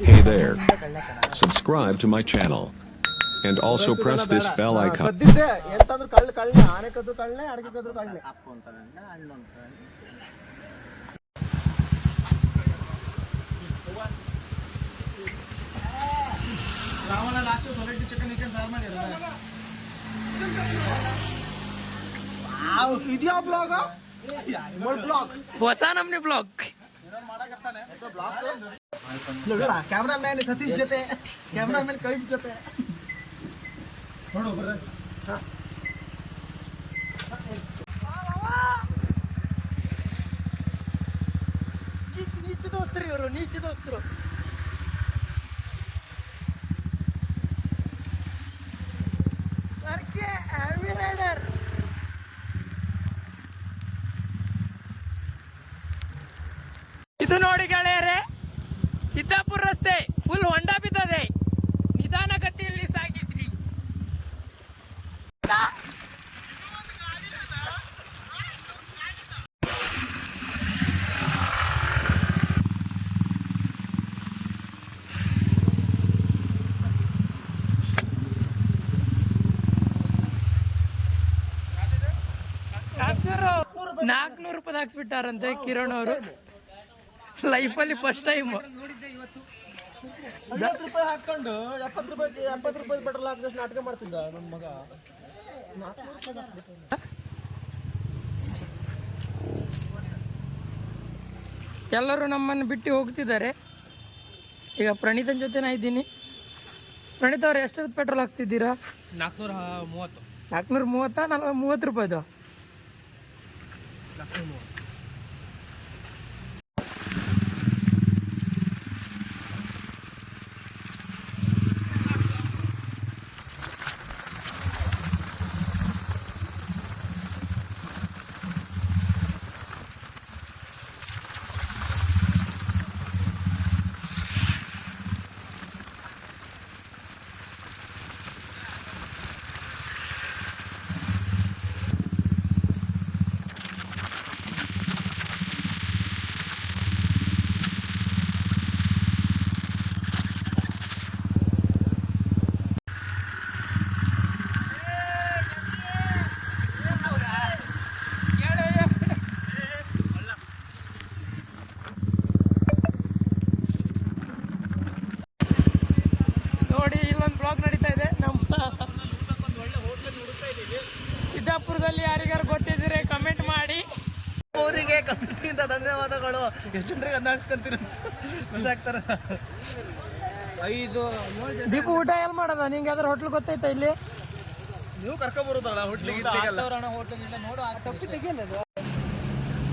Hey there. Subscribe to my channel. And also press this bell icon. Wow, video blog? What blog? What's our name blog? Cameraman Satish ಜೊತೆ cameraman ಕವಿಪ್ ಜೊತೆ. ನೋಡು ಬರ್ರ ನೀಚ ದೋಸ್ತರು ಇವರು ನೀಚ ದೋಸ್ತರು. ಇದು ನೋಡಿ ಗೆಳೆಯರೆ, ಸಿದ್ದಾಪುರ ರಸ್ತೆ ಫುಲ್ ಹೊಂಡ ಬಿದ್ದದೆ. ನಿಧಾನ ಗತಿಯಲ್ಲಿ ಸಾಗಿದ್ರಿ. ನಾಲ್ಕುನೂರು ರೂಪಾಯಿ ಹಾಕ್ಸ್ಬಿಟ್ಟಾರಂತೆ ಕಿರಣ್ ಅವರು. ಲೈಫಲ್ಲಿ ಫಸ್ಟ್ ಟೈಮ್ ಐವತ್ತು ರೂಪಾಯಿ ಹಾಕೊಂಡು ಎಪ್ಪತ್ತು ರೂಪಾಯಿ ಎಪ್ಪತ್ತು ರೂಪಾಯಿ ಪೆಟ್ರೋಲ್ ಹಾಕಿದಷ್ಟು ನಾಟಕ ಮಾಡ್ತಿದ್ದ ನನ್ನ ಮಗ. ಎಲ್ಲರೂ ನಮ್ಮನ್ನು ಬಿಟ್ಟು ಹೋಗ್ತಿದ್ದಾರೆ. ಈಗ ಪ್ರಣೀತನ ಜೊತೆ ನಾ ಇದ್ದೀನಿ. ಪ್ರಣೀತ್ ಅವ್ರು ಎಷ್ಟು ಪೆಟ್ರೋಲ್ ಹಾಕ್ತಿದ್ದೀರಾ ನಾಲ್ಕುನೂರ ಮೂವತ್ತು. ನಾಲ್ಕುನೂರ ಮೂವತ್ತಾ ನಲ್ವ ಮೂವತ್ತು ರೂಪಾಯಿದು ನೋಡಿ ಇಲ್ಲೊಂದು ಬ್ಲಾಗ್ ನಡೀತಾ ಇದೆ ನಮ್ಮ ಸಿದ್ದಾಪುರದಲ್ಲಿ ಯಾರಿಗಾರು ಗೊತ್ತಿದ್ರೆ ಕಮೆಂಟ್ ಮಾಡಿ ಅವರಿಗೆ ಕಂಪ್ನಿಯಿಂದ ಧನ್ಯವಾದಗಳು ಎಷ್ಟು ಜನರಿಗೆ ಅನ್ನ ಹಾಕ್ಸ್ಕೊಂತೀರ ಮಿಸ್ ಆಗ್ತಾರ. ಐದು ದೀಪು ಊಟ ಎಲ್ಲಿ ಮಾಡೋದ? ನಿಂಗೆ ಯಾವ್ದಾರು ಹೋಟ್ಲ್ ಗೊತ್ತೈತಾ ಇಲ್ಲಿ? ನೀವು ಕರ್ಕೊ ಬರೋದಲ್ಲ ಹೋಟ್ಲಿಗೆ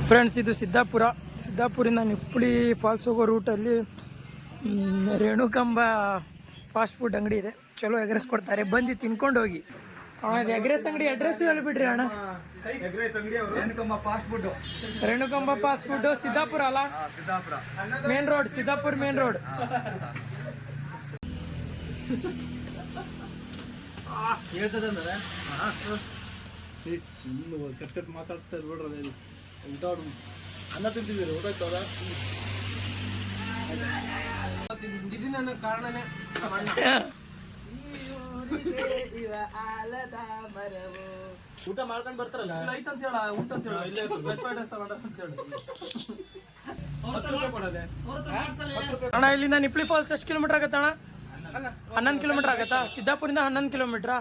ಫ್ರೆಂಡ್ಸ್ ಇದು ಸಿದ್ದಾಪುರ. ಸಿದ್ದಾಪುರಿಂದ ನಿಪ್ಪುಳಿ ಫಾಲ್ಸ್ ಹೋಗೋ ರೂಟಲ್ಲಿ ರೇಣುಕಂಬ ಫಾಸ್ಟ್ ಫುಡ್ ಅಂಗಡಿ ಇದೆ. ಚಲೋ ಎಗರಿಸ್ಕೊಡ್ತಾರೆ. ಬಂದು ತಿನ್ಕೊಂಡು ಹೋಗಿ. ಅದು ಎಗ್ರೆಸ್ ಅಂಗಡಿ ಅಡ್ರೆಸ್ ಹೇಳ್ಬಿಡ್ರಿ ಅಣ್ಣ. Fast food Renukamba fast food Siddapura ಅಲ್ಲ? Siddapura main road Siddapura main road ಹೇಳ್ತದಂದ್ರೆ cut cut ಮಾತಾಡ್ತಾ ನೋಡ್ರಿ ಊಟ ಅನ್ನ ತಿಂತಿದ್ದೀರಿ ಊಟ ಆಯ್ತದ ಕಾರಣನೇ ನನ್ನ ಕಾರಣನೇ ಊಟ ಮಾಡ್ಕೊಂಡು ಬರ್ತಾರಲ್ಲ? ಐತ್ ಅಂತ ಹೇಳ ಊಟ ಅಂತ ಹೇಳ. ಇಲ್ಲೇ ವೆಜ್ ಫ್ರೈಡ್ ರೈಸ್ ತಗೊಂಡ ಅಂತ ಹೇಳ. ಅಣ್ಣ ಇಲ್ಲಿಂದ ನಿಪ್ಳಿ ಫಾಲ್ಸ್ ಎಷ್ಟು ಕಿಲೋಮೀಟರ್ ಆಗತ್ತ ಅಣ್ಣ? ಹನ್ನೊಂದು ಕಿಲೋಮೀಟರ್ ಆಗತ್ತಾ? ಸಿದ್ದಾಪುರಿಂದ ಹನ್ನೊಂದು ಕಿಲೋಮೀಟ್ರಾ?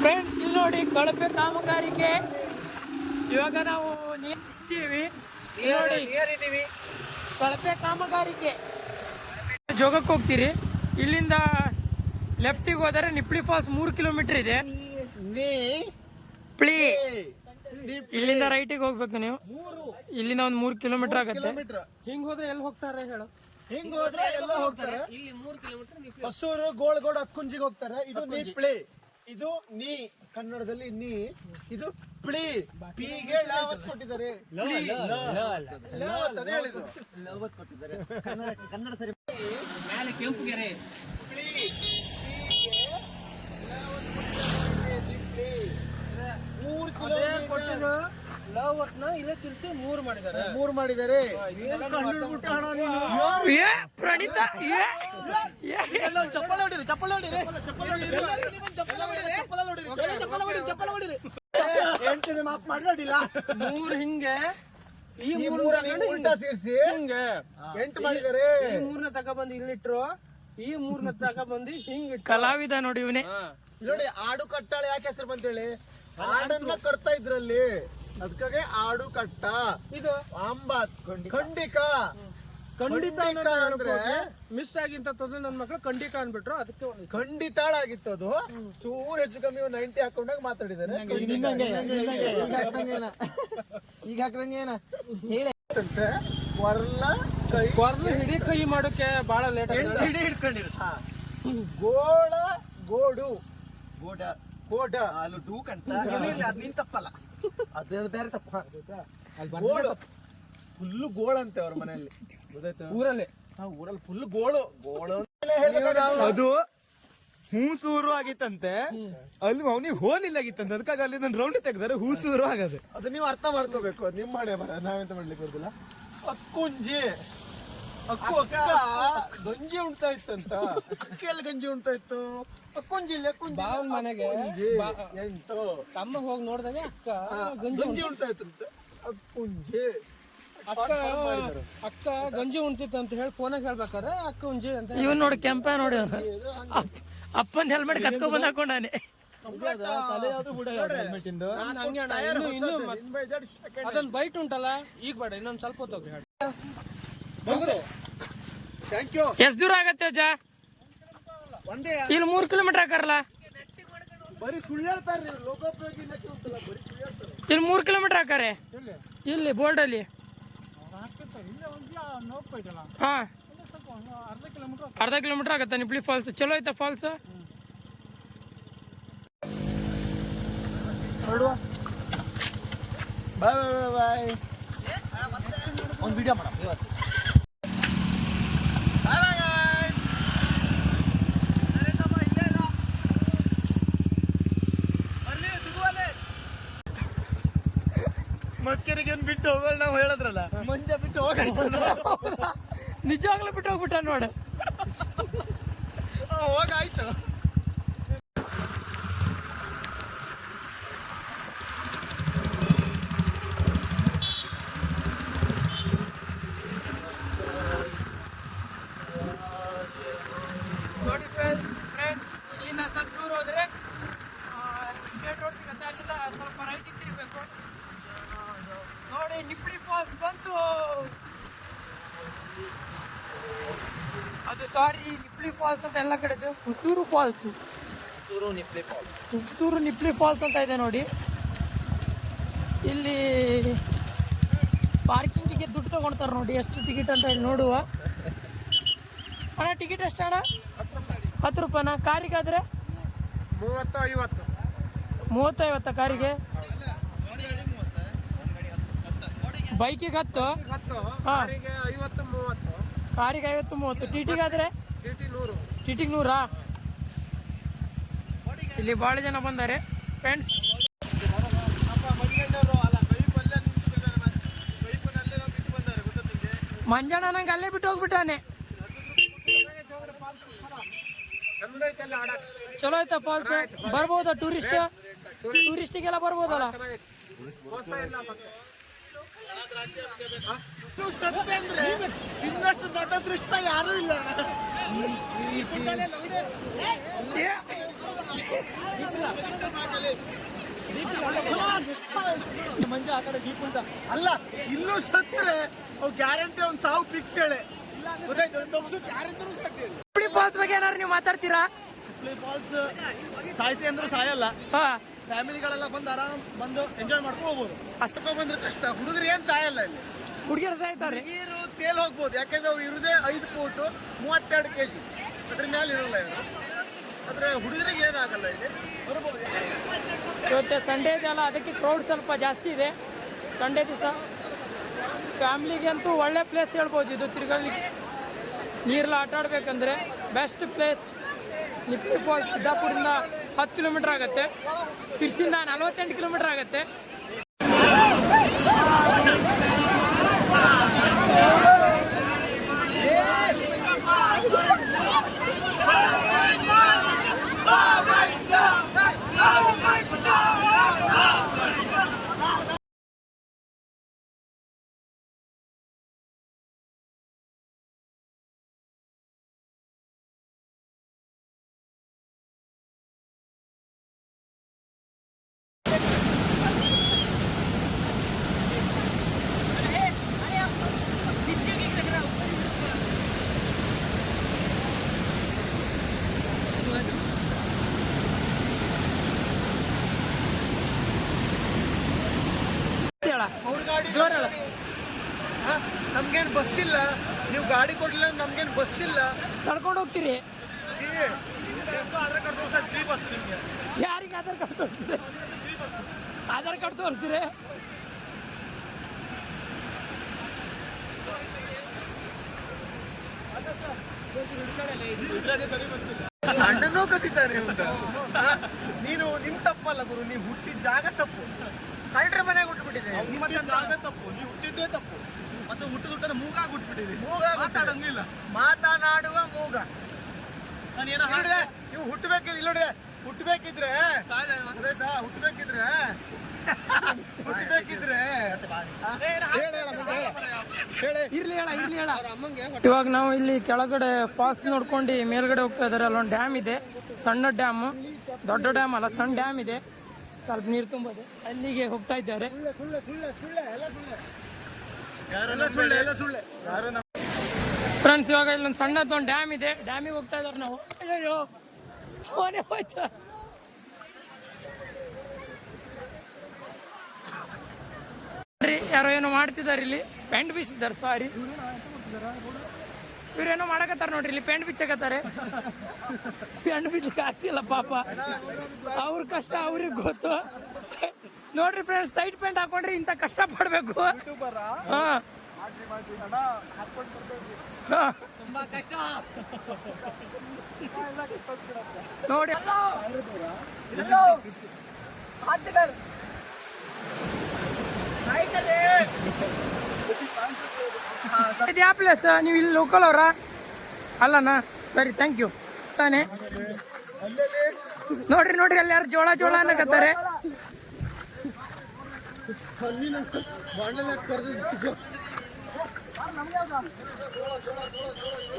ಫ್ರೆಂಡ್ಸ್ ಇಲ್ಲಿ ನೋಡಿ ಕಳಪೆ ಕಾಮಗಾರಿಕೆ ಇವಾಗ ನಾವು ನಿಂತಿದ್ದೀವಿ. ಇಲ್ಲಿ ಕಳಪೆ ಕಾಮಗಾರಿಕೆ ಜೋಗಕ್ಕೆ ಹೋಗ್ತೀರಿ. ಇಲ್ಲಿಂದ ಲೆಫ್ಟಿಗೆ ಹೋದರೆ ನಿಪ್ಳಿ ಫಾಲ್ಸ್ ಮೂರು ಕಿಲೋಮೀಟರ್ ಇದೆ. ಪ್ಲೀ ಇಲ್ಲಿಂದ ರೈಟಿಗೆ ಹೋಗ್ಬೇಕು ನೀವು. ಇಲ್ಲಿಂದ ಒಂದು ಮೂರು ಕಿಲೋಮೀಟರ್ ಆಗುತ್ತೆ. ಹಿಂಗ್ ಹೋದ್ರೆ ಎಲ್ಲಿ ಹೋಗ್ತಾರೆ ಹೇಳು? ಹಿಂಗ್ ಹೋದ್ರೆ ಎಲ್ಲ ಹೋಗ್ತಾರೆ. ಇಲ್ಲಿ ಮೂರು ಕಿಲೋಮೀಟರ್ ಹೊಸೂರು ಗೋಳ್ಗೋಡ್ ಅಕ್ಕುಂಜಿಗೆ ಹೋಗ್ತಾರೆ. ಇದು ನೀ ಪ್ಲೇ ಇದು ನೀ. ಕನ್ನಡದಲ್ಲಿ ನೀ. ಇದು ಪ್ಳಿ ಪಿಗೆ ಲಾವತ್ ಕೊಟ್ಟಿದ್ದಾರೆ. ಪ್ಳಿ ಲಾವತ್ ಅದೇ ಹೇಳಿದ್ರು. ಲಾವತ್ ಕೊಟ್ಟಿದ್ದಾರೆ. ಕನ್ನಡ ಕನ್ನಡ ಸರಿ. ಮೇಲೆ ಕೆಂಪುಗೆರೆ. ಪ್ಳಿ ಪಿಗೆ ಲಾವತ್ ಕೊಟ್ಟಿದ್ದಾರೆ. ಮೂರು ಕಿಲೋಮೀಟರ್. ಕೊಟ್ಟಿದ್ರು ಲಾವತ್ನ ಇಲ್ಲೇ ತಿರ್ಸಿ ಮೂರು ಮಾಡಿದ್ದಾರೆ. ಮೂರು ಮಾಡಿದ್ದಾರೆ. ಪ್ರಣೀತ ಚಪ್ಪಲ ಹೊಡಿರಿ ಚಪ್ಪಲ ಹೊಡಿರಿ. ಚಪ್ಪಲ ಹೊಡಿರಿ. ಚಪ್ಪಲ ಹೊಡಿರಿ ಚಪ್ಪಲ ಹೊಡಿರಿ ಚಪ್ಪಲ ಹೊಡಿರಿ. ಎಂಟನೇ ಮಾಪ್ ಮಾಡಿ ನೋಡಿಲ್ಲ ಮೂರು ಹಿಂಗೆ ಈ ಮೂರು ಉಲ್ಟಾ ಸೇರಿಸಿ. ಹಿಂಗೆ. ಎಂಟು ಮಾಡಿದಾರೆ. ಈ ಮೂರನ್ನ ತಗೊಬಂದು ಇಲ್ಲಿಟ್ರು. ಈ ಮೂರನ್ನ ತಗೊಬಂದು ಹಿಂಗ್ ಇಟ್ರು. ಕಲಾವಿದ ನೋಡಿ ಇವನೇ. ನೋಡಿ ಆಡು ಕಟ್ಟಾಳೆ ಯಾಕೆ ಹೆಸರು ಬಂತೇಳಿ? ಆಡನ್ನ ಕಟ್ತಾ ಇದ್ರಲ್ಲಿ. ಅದಕ್ಕಾಗಿ ಆಡು ಕಟ್ಟ. ಇದು ಅಂಬಾತ್ ಖಂಡಿಕ ಖಂಡಿತ ಅಂದ್ರೆ ಮಿಸ್ ಆಗಿಂತ ತೊಂದ್ರೆ ನನ್ನ ಮಕ್ಳು ಖಂಡಿತ ಅನ್ಬಿಟ್ರು ಅದಕ್ಕೆ ಒಂದು ಖಂಡಿತಾಳ ಆಗಿತ್ತು ಅದು ಚೂರು ಹೆಚ್ಚು ಕಮ್ಮಿ ಒಂದು ನೈಂಟಿ ಹಾಕೊಂಡಾಗ ಮಾತಾಡಿದ್ದಾರೆ ಈಗ ಹಾಕ್ದಂಗೆ ಹೇಳಿ. ಅಂತೆ, ವರ್ಲ ಕೈ ಕೊರ್ಲು ಹಿಡಿ ಕೈ ಮಾಡೋಕೆ ಬಹಳ ಲೇಟ್ ಹಿಡಿ ಹಿಡ್ಕೊಂಡಿರು. ಗೋಳ ಗೋಡು. ಗೋಡ ಗೋಡ. ಅಲ್ಲಿ ಡೂ ಕಂಟಿಲ್ಲ ಅದ್ ನಿನ್ ತಪ್ಪಲ್ಲ. ಅದು ಬೇರೆ ತಪ್ಪ. ಗೋಳು. ಫುಲ್ಲು ಗೋಳಂತೆ ಅವ್ರ ಮನೆಯಲ್ಲಿ. ಊರಲ್ಲಿ. ಊರಲ್ಲಿ ಫುಲ್ ಗೋಳು. ಗೋಳು ಅದು ಹೂಸೂರು ಆಗಿತ್ತಂತೆ. ಅಲ್ಲಿ ಅವನಿಗೆ ಹೋಲಿಲ್ಲ ಆಗಿತ್ತಂತೆ. ಅದಕ್ಕಾಗಿ ಅಲ್ಲಿ ನನ್ನ ರೌಂಡ್ ತೆಗ್ದಾರೆ ಹೂಸೂರು ಆಗದೆ. ಅದು ನೀವು ಅರ್ಥ ಮಾಡ್ಕೋಬೇಕು. ನಿಮ್ಮ ನಿಮ್ ಮನೆ ಬರ ನಾವೆಂತ ಮಾಡ್ಲಿಕ್ಕೆ ಬರುದಿಲ್ಲ. ಅಕ್ಕುಂಜಿ. ಅಕ್ಕು ಅಕ್ಕ ಗಂಜಿ ಉಣ್ತಾ ಇತ್ತಂತ. ಅಕ್ಕಿಯಲ್ಲಿ ಗಂಜಿ ಉಣ್ತಾ ಇತ್ತು? ಅಕ್ಕುಂಜಿ ಇಲ್ಲಿ ಅಕ್ಕುಂಜಿ ಬಾವನ್ ಮನೆಗೆ ಎಂಟು. ತಮ್ಮ ಹೋಗಿ ನೋಡ್ದಾಗ ಅಕ್ಕ ಗಂಜಿ ಉಣ್ತಾ ಇತ್ತಂತೆ. ಅಕ್ಕುಂಜಿ. ಅಕ್ಕ ಅಕ್ಕ ಗಂಜಿ ಉಣ್ತಿತ್ತು ಅಂತ ಹೇಳಿ ಫೋನಾಗ ಹೇಳ್ಬೇಕಾರೆ ಅಕ್ಕ ಉಂಜಿ ಅಂತ ಇವನ್ ನೋಡಿ ಕೆಂಪ ನೋಡಿ ಅಪ್ಪನ ಅಪ್ಪನ್ ಹೆಲ್ಮೆಟ್ ಕತ್ಕೊ ಬಂದ್ ಹಾಕೊಂಡಾನೆ. ಹಂಗೆ ಅಣ್ಣ, ಇನ್ನು- ಇನ್ನು ಮತ್- ಅದೊಂದು ಬೈಟ್ ಉಂಟಲ್ಲ ಈಗ ಬೇಡ ಇನ್ನೊಂದ್ ಸ್ವಲ್ಪ ಹೊತ್ತು ಹೋಗಿ ಥ್ಯಾಂಕ್ ಯು ಎಷ್ಟ್ ದೂರ ಆಗತ್ತೆ ಅಜ್ಜ? ಒಂದೇ ಇಲ್ಲಿ ಮೂರ್ ಕಿಲೋಮೀಟರ್ ಹಾಕಾರಲ್ಲ? ಇಲ್ಲಿ ಮೂರ್ ಕಿಲೋಮೀಟರ್ ಹಾಕಾರೆ? ಇಲ್ಲಿ ಬೋರ್ಡ್ ಅಲ್ಲಿ. ಹಾ. ಅರ್ಧ ಕಿಲೋಮೀಟರ್ ಆಗತ್ತ ನಿಪ್ಲಿ ಫಾಲ್ಸ್ ಚಲೋ ಐತಾ ಫಾಲ್ಸ್ ಬಾಯ್ ಬಾಯ್ ಬಾಯ್ ಒಂದು ವಿಡಿಯೋ ಮಾಡಿ ಇವತ್ತು. ಬಿಟ್ಟು ಹೋಗೋಣ ನಾವು ಹೇಳಿದ್ರಲ್ಲ. ಮಂಜ ಬಿಟ್ಟು ಹೋಗಾಯ್ತು ನಿಜವಾಗ್ಲೂ ಬಿಟ್ಟು ಹೋಗ್ಬಿಟ್ಟ ನೋಡ. ಹೋಗಾಯ್ತು ನೋಡಿ ಫ್ರೆಂಡ್ಸ್ ಇಲ್ಲಿಂದ ಸ್ವಲ್ಪ ದೂರ ಹೋದ್ರೆ ಸ್ಟೇಟ್ ರೋಡ್ ಸಿಗುತ್ತೆ ಅಲ್ಲಿಂದ ಸ್ವಲ್ಪ ರೈಟ್ ತಿರ್ಬೇಕು ನೋಡಿ ನಿಪ್ಳಿ ಫಾಲ್ಸ್ ಬಂತು ಅದು ಸಾರಿ ನಿಪ್ಲಿ ಫಾಲ್ಸ್ ಅಂತ ಎಲ್ಲ ಕಡೆ ಇದೆ. ಹುಸೂರು ಫಾಲ್ಸ್ ಹುಸೂರು ನಿಪ್ಲಿ ಫಾಲ್ಸ್ ಅಂತ ಇದೆ ನೋಡಿ. ಇಲ್ಲಿ ಪಾರ್ಕಿಂಗಿಗೆ ದುಡ್ಡು ತಗೊಳ್ತಾರೆ ನೋಡಿ ಎಷ್ಟು ಟಿಕೆಟ್ ಅಂತ ಹೇಳಿ ನೋಡುವ. ಅಣ್ಣ ಟಿಕೆಟ್ ಎಷ್ಟು ಅಣ್ಣ? ಹತ್ತು ರೂಪಾಯಿನ? ಕಾರಿಗಾದರೆ? ಮೂವತ್ತು ಐವತ್ತು ಮೂವತ್ತೈವತ್ತ ಕಾರಿಗೆ? ಬೈಕಿಗೆ ಹತ್ತು? ಹತ್ತು. ಹಾ. ಕಾರಿಗೆ ಐವತ್ತು ಮೂವತ್ತು ಟಿ ಟಿಗಾದ್ರೆ ಟಿ ಟಿಗೆ ನೂರಾ. ಇಲ್ಲಿ ಭಾಳ ಜನ ಬಂದಾರೆ. ಫ್ರೆಂಡ್ಸ್. ಮಂಜಣ್ಣ ನಂಗೆ ಅಲ್ಲೇ ಬಿಟ್ಟು ಹೋಗ್ಬಿಟ್ಟಾನೆ. ಚಲೋ ಆಯ್ತಾ ಫಾಲ್ಸ್ ಬರ್ಬೋದಾ ಟೂರಿಸ್ಟ್ ಟೂರಿಸ್ಟಿಗೆಲ್ಲ ಬರ್ಬೋದಲ್ಲ? ಮೋಸ ಸತ್ಯ ಅಂದ್ರೆ ಇನ್ನಷ್ಟು ದೊಡ್ಡ ದೃಷ್ಟ ಯಾರೂ ಇಲ್ಲ. ಅಲ್ಲ ಇಲ್ಲೂ ಸತ್ರೆ ಅವ್ ಗ್ಯಾರಂಟಿ ಒಂದ್ ಸಾವು ಫಿಕ್ಸ್ ಹೇಳಿ. ಹುಬ್ಳಿ ಫಾಲ್ಸ್ ಬಗ್ಗೆ ಏನಾರು ನೀವು ಮಾತಾಡ್ತೀರಾ? ಫಾಲ್ಸ್ ಸಾಯ್ತಿ ಅಂದ್ರೆ ಸಾಯಲ್ಲ. ಫ್ಯಾಮಿಲಿಗಳೆಲ್ಲ ಬಂದು ಆರಾಮ್ ಬಂದು ಎಂಜಾಯ್ ಮಾಡ್ಕೊಂಡು ಹೋಗ್ಬೋದು. ಅಷ್ಟಕ್ಕೆ ಬಂದ್ರೆ ಕಷ್ಟ. ಹುಡುಗರು ಏನ್ ಸಾಯಲ್ಲ ಇಲ್ಲಿ? ಹುಡುಗಿಯರು ಸಾಯ್ತಾರೆ ನೀರು ತೇಲ್ ಹೋಗ್ಬೋದು. ಯಾಕಂದ್ರೆ ಅವು ಇರುದೇ ಐದು ಫೂಟು ಮೂವತ್ತೆರಡು ಕೆ ಜಿ ಅದ್ರ ಮೇಲೆ ಇರಲ್ಲ ಇವರು. ಆದರೆ ಹುಡುಗರಿಗೆ ಏನಾಗಲ್ಲ ಇಲ್ಲಿ. ಬರ್ಬೋದು. ಇವತ್ತು ಸಂಡೇ ಇದೆಯಲ್ಲ ಅದಕ್ಕೆ ಕ್ರೌಡ್ ಸ್ವಲ್ಪ ಜಾಸ್ತಿ ಇದೆ. ಸಂಡೇ ದಿವಸ ಫ್ಯಾಮ್ಲಿಗೆ ಅಂತೂ ಒಳ್ಳೆ ಪ್ಲೇಸ್ ಹೇಳ್ಬೋದು ಇದು ತಿರ್ಗಲಿಕ್ಕೆ ನೀರಲ್ಲಿ ಆಟ ಆಡ್ಬೇಕಂದ್ರೆ ಬೆಸ್ಟ್ ಪ್ಲೇಸ್ ನಿಪ್ಪಿ ಫಾಲ್ಸ್ ಸಿದ್ದಾಪುರದಿಂದ ಹತ್ತು ಕಿಲೋಮೀಟ್ರ್ ಆಗುತ್ತೆ. ಸಿರ್ಸಿಂದ ನಲ್ವತ್ತೆಂಟು ಕಿಲೋಮೀಟ್ರ್ ಆಗುತ್ತೆ ಹೇಳ ಅವ್ರ ಗಾಡಿ ಜೋರ್ ಹೇಳ ಹಾ? ನಮ್ಗೇನ್ ಬಸ್ ಇಲ್ಲ ನೀವು ಗಾಡಿ ಕೊಡ್ಲಿಲ್ಲ ನಮ್ಗೇನು ಬಸ್ ಇಲ್ಲ ನಡ್ಕೊಂಡು ಹೋಗ್ತೀರಿ. ಯಾರಿಗೆ ಆಧಾರ್ ಕಾರ್ಡ್ ತೋರಿಸ್ತೀರಿ ಆಧಾರ್ ಕಾರ್ಡ್ ತೋರಿಸ್ತೀರಿ ಅಣ್ಣನೂ ಕತ್ತಿದ್ದಾರೆ ಅಂತ ನೀನು ನಿಮ್ ತಪ್ಪಲ್ಲ ಗುರು ನೀವು ಹುಟ್ಟಿದ ಜಾಗ ತಪ್ಪು. ಕಳ್ಳರ ಮನೆಗೆ ಹುಟ್ಟುಬಿಟ್ಟಿದೆ ನಿಮ್ಮ ಜಾಗ ತಪ್ಪು. ನೀವು ಹುಟ್ಟಿದ್ದೇ ತಪ್ಪು. ಮತ್ತೆ ಹುಟ್ಟು ಹುಟ್ಟನ ಮೂಗಾಗಿ ಹುಟ್ಬಿಟ್ಟಿದೆ ಮೂಗ ಮಾತಾಡಂಗಿಲ್ಲ. ಮಾತನಾಡುವ ಮೂಗ. ನಾನು ಏನೋ ನೋಡಿದೆ ನೀವು ಹುಟ್ಟಬೇಕಿದ್ರೆ ಇಲ್ಲ ನೋಡಿದೆ ಹುಟ್ಟಬೇಕಿದ್ರೆ? ಹುಟ್ಟಬೇಕಿದ್ರೆ ಹುಟ್ಟಬೇಕಿದ್ರೆ ಹೇಳಿ ಇರ್ಲಿ ಹೇಳ ಇರ್ಲಿ ಹೇಳ. ಇವಾಗ ನಾವು ಇಲ್ಲಿ ಕೆಳಗಡೆ ಫಾಲ್ಸ್ ನೋಡ್ಕೊಂಡು ಮೇಲ್ಗಡೆ ಹೋಗ್ತಾ ಇದಾರೆ. ಅಲ್ಲೊಂದು ಡ್ಯಾಮ್ ಇದೆ. ಸಣ್ಣ ಡ್ಯಾಮ್. ದೊಡ್ಡ ಡ್ಯಾಮ್ ಅಲ್ಲ ಸಣ್ಣ ಡ್ಯಾಮ್ ಇದೆ. ಸ್ವಲ್ಪ ನೀರು ತುಂಬೋದು. ಅಲ್ಲಿಗೆ ಹೋಗ್ತಾ ಇದ್ದಾರೆ. ಫ್ರೆಂಡ್ಸ್ ಇವಾಗ ಇಲ್ಲೊಂದು ಒಂದು ಡ್ಯಾಮ್ ಇದೆ. ಡ್ಯಾಮಿಗೆ ಹೋಗ್ತಾ ಇದಾರೆ ನಾವು. ಅಯ್ಯೋ ಫೋನೇ ಹೋಯ್ತು? ಯಾರೋ ಏನೋ ಮಾಡ್ತಿದ್ದಾರೆ ಇಲ್ಲಿ. ಪೆಂಟ್ ಬೀಸಿದ್ದಾರೆ ಸಾರಿ ಇವ್ರೇನೋ ಮಾಡಕತ್ತಾರ ನೋಡ್ರಿ, ಇಲ್ಲಿ ಪೆಂಟ್ ಬಿಚ್ಚಕತ್ತಾರೆ. ಪೆಂಟ್ ಬಿಚ್ಚಕ್ಕೆ ಆಗ್ತಿಲ್ಲ ಪಾಪ. ಅವ್ರ ಕಷ್ಟ ಅವ್ರಿಗೆ ಗೊತ್ತು. ನೋಡ್ರಿ ಫ್ರೆಂಡ್ಸ್ ಟೈಟ್ ಪೆಂಟ್ ಹಾಕೊಂಡ್ರಿ ಇಂಥ ಕಷ್ಟ ಪಡ್ಬೇಕು. ನೋಡಿ. ಇದು ಯಾವ ಪ್ಲೇಸ್ ನೀವು ಇಲ್ಲಿ ಲೋಕಲ್ ಅವರಾ? ಅಲ್ಲನಾ? ಸರಿ ಥ್ಯಾಂಕ್ ಯು ತಾನೆ. ನೋಡ್ರಿ ನೋಡ್ರಿ ಅಲ್ಲಿ ಯಾರು ಜೋಳ ಜೋಳ ಅನ್ನಕತ್ತಾರೆ.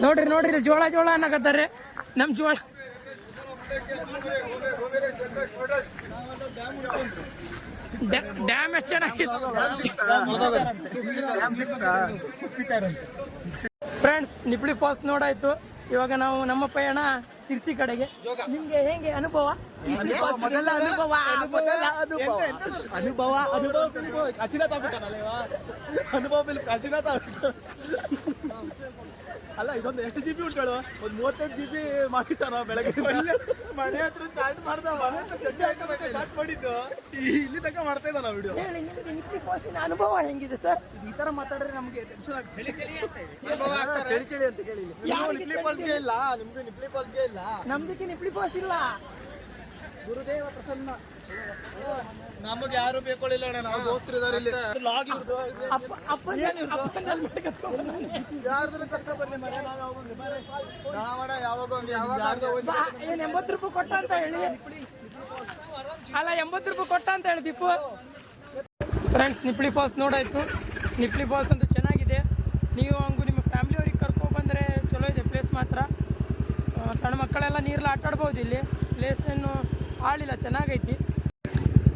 ನೋಡ್ರಿ ನೋಡ್ರಿ ಇಲ್ಲಿ ಜೋಳ ಜೋಳ ಅನ್ನಕತ್ತಾರೆ. ನಮ್ ಜೋಳ. ಡ್ಯಾಮ್ ಎಷ್ಟು ಚೆನ್ನಾಗಿತ್ತು ಫ್ರೆಂಡ್ಸ್ ನಿಪ್ಳಿ ಫಾಲ್ಸ್ ನೋಡಾಯ್ತು. ಇವಾಗ ನಾವು ನಮ್ಮ ಪಯಣ ಸಿರ್ಸಿ ಕಡೆಗೆ. ನಿಮ್ಗೆ ಹೇಗೆ ಅನುಭವ? ಮೊದಲ ಅನುಭವ ಮೊದಲ ಅನುಭವ. ಅನುಭವ ಅನುಭವ ಕಾಚಿನ ಅನುಭವ ಮೇಲೆ ಕಾಚಿನ ಅಲ್ಲ ಇದೊಂದು ಎಷ್ಟು ಜಿ ಬಿ ಉಂಟು ಒಂದು ಮೂವತ್ತೆಂಟು ಜಿ ಬಿ ಮಾಡಿದ್ದಾರ ಬೆಳಗ್ಗೆ ಮನೆ ಹತ್ರ ಸ್ಟಾರ್ಟ್ ಮಾಡ್ದ ಮನೆ ಹತ್ರ ಗಡ್ಡೆ ಹಾಕಿ ಸ್ಟಾರ್ಟ್ ಮಾಡಿದ್ದು? ಇಲ್ಲಿ ತನಕ ಮಾಡ್ತಾ ಇದ್ದಾನ ವಿಡಿಯೋ? ಹೇಳಿ ನಿಮಗೆ ನಿಪ್ಳಿ ಫಾಲ್ಸಿನ ಅನುಭವ ಹೆಂಗಿದೆ ಸರ್ ಈ ತರ ಮಾತಾಡಿದ್ರೆ ನಮಗೆ ಟೆನ್ಷನ್ ಆಗ್ತದೆ. ಚಳಿ ಚಳಿ ಅಂತ ಕೇಳಿ ನಿಮ್ದು ನಿಪ್ಲಿ ಫಾಲ್ಸ್ಗೆ ಇಲ್ಲ ನಿಮ್ದು ನಿಪ್ಲಿ ಫಾಲ್ಸ್ಗೆ ಇಲ್ಲ. ನಮ್ದಕ್ಕೆ ನಿಪ್ಲಿ ಫಾಲ್ಸ್ ಇಲ್ಲ. ಗುರುದೇವ ಪ್ರಸನ್ನ. ನಮಗೆ ಯಾರು ಬೇಕೊಳ್ಳಿಲ್ಲ ಅಣ್ಣ ನಾವು ದೋಸ್ತರು ಇದಾರೆ ಇಲ್ಲಿ. ಲಾಗ್ ಇರೋದು. ಯಾರ್ದ್ರ ಕರ್ಕ ಬರ್ಲಿ ಮನೆ ನಾವಣ ಯಾವಾಗ ಒಂದು ಯಾವಾಗ ಏನು ಎಂಬತ್ತು ರೂಪಾಯಿ ಕೊಟ್ಟ ಅಂತ ಹೇಳಿ. ಅಲ್ಲ ಎಂಬತ್ತು ರೂಪಾಯಿ ಕೊಟ್ಟ ಅಂತ ಹೇಳಿ ದೀಪು. ಫ್ರೆಂಡ್ಸ್ ನಿಪ್ಳಿ ಫಾಲ್ಸ್ ನೋಡಾಯ್ತು. ನಿಪ್ಳಿ ಫಾಲ್ಸ್ ಅಂತೂ ಚೆನ್ನಾಗಿದೆ. ನೀವು ಹಂಗು ನಿಮ್ಮ ಫ್ಯಾಮಿಲಿ ಅವ್ರಿಗೆ ಕರ್ಕೊ ಬಂದರೆ ಚಲೋ ಇದೆ ಪ್ಲೇಸ್ ಮಾತ್ರ. ಸಣ್ಣ ಮಕ್ಕಳೆಲ್ಲ ನೀರಲ್ಲಿ ಆಟ ಆಡ್ಬೋದು ಇಲ್ಲಿ. ಪ್ಲೇಸ್ ಏನು ಆಳಿಲ್ಲ ಚೆನ್ನಾಗೈತಿ.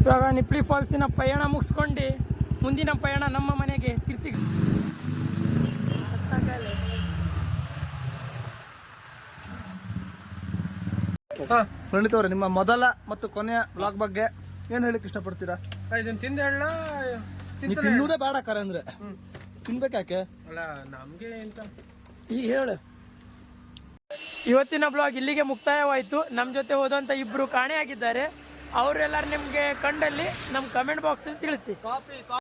ಇವಾಗ ನಿಪ್ಳಿ ಫಾಲ್ಸಿನ ಪಯಣ ಮುಗಿಸ್ಕೊಂಡು ಮುಂದಿನ ಪಯಣ ನಮ್ಮ ಮನೆಗೆ ಸಿರ್ಸಿಗೆ ಪ್ರಣೀತ್ ಅವರೇ ನಿಮ್ಮ ಮೊದಲ ಮತ್ತು ಕೊನೆಯ ಬ್ಲಾಗ್ ಬಗ್ಗೆ ಏನ್ ಹೇಳಕ್ ಇಷ್ಟಪಡ್ತೀರಾ? ಇದನ್ನ ತಿಂದ ಹೇಳ ನೀವು ತಿನ್ನುವುದೇ ಬೇಡ ಕರೆ ಅಂದ್ರೆ. ತಿನ್ಬೇಕಾಕೆ ಅಲ್ಲ ನಮಗೆ ಎಂತ? ಈಗ ಹೇಳು. ಇವತ್ತಿನ ಬ್ಲಾಗ್ ಇಲ್ಲಿಗೆ ಮುಕ್ತಾಯವಾಯಿತು. ನಮ್ಮ ಜೊತೆ ಹೋದಂಥ ಇಬ್ಬರು ಕಾಣೆಯಾಗಿದ್ದಾರೆ. ಅವರೆಲ್ಲರೂ ನಿಮಗೆ ಕಂಡಲ್ಲಿ ನಮ್ಮ ಕಮೆಂಟ್ ಬಾಕ್ಸಲ್ಲಿ ತಿಳಿಸಿ.